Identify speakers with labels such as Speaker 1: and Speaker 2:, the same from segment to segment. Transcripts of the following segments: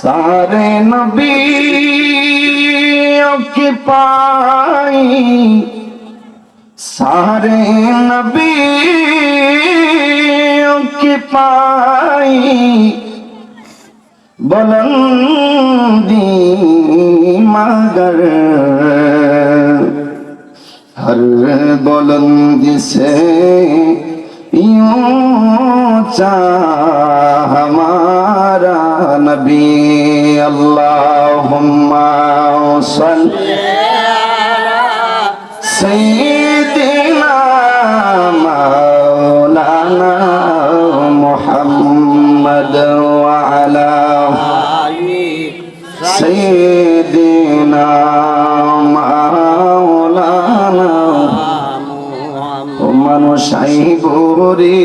Speaker 1: सारे नबियों के पाई सारे नबियों के पाई बुलंदी मगर हर बुलंदी से ऊंचा हमारा नबी अल्लाहुम्मा सल्ली सैयदना মানুষ আইবরে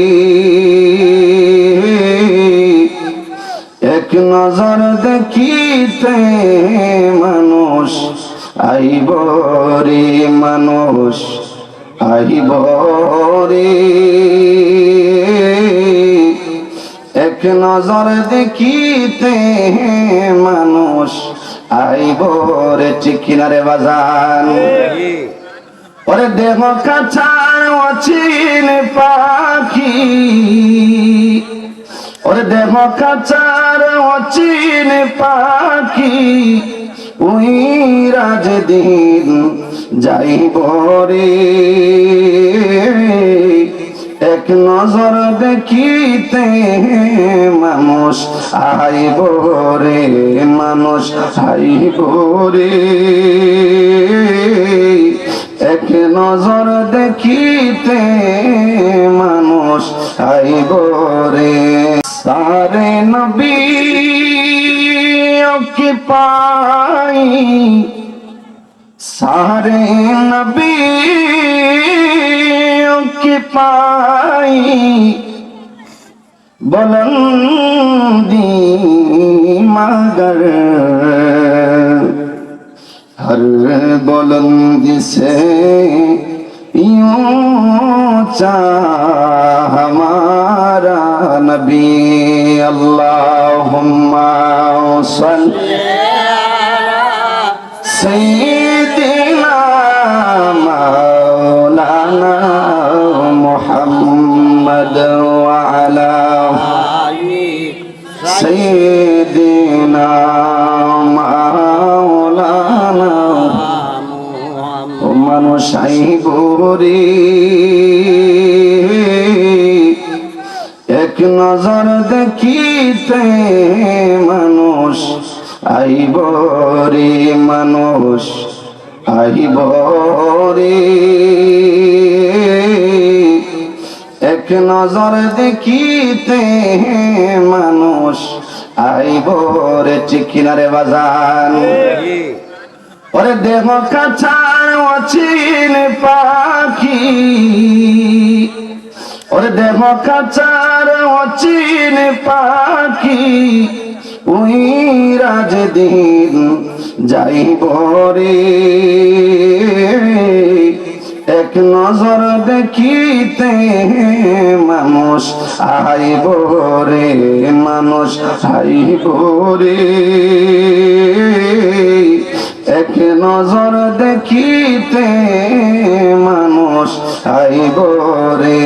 Speaker 1: এক নজর দেখিতে মানুষ আইবরে মানুষ আইবরে এক নজর দেখিতে মানুষ আইবরে চিকিনারে বাজান। ওরে দেহ কাছার অচিন পাখি। ওরে দেহ কাছার অচিন পাখি। উই রাজ দিন যাইব রে। এক নজর দেখিতে মানুষ আইব রে, মানুষ আইব রে। এক নজর দেখিতে মানুষ আইব রে। সারে নবী কি পাই। সারে নবী কি পাই। বলন্দি মাগর ہر بلندی سے یوں چاہ ہمارا نبی اللہم صلی سیدنا مولانا محمد وعلا سیدنا মানুষ আইবরে এক নজর দেখিতে মানুষ আইবরে মানুষ আইবরে এক নজর দেখিতে মানুষ আইবরে চিকিনারে বাজান। দেহ কাছার অচিন পাখি। ওরে দেহ কাছার অচিন পাখি উই রাজ দিন যাইব রে। এক নজর দেখিতে মানুষ আইব রে, মানুষ আইব রে। নজর দেখিতে মানুষ আইব রে।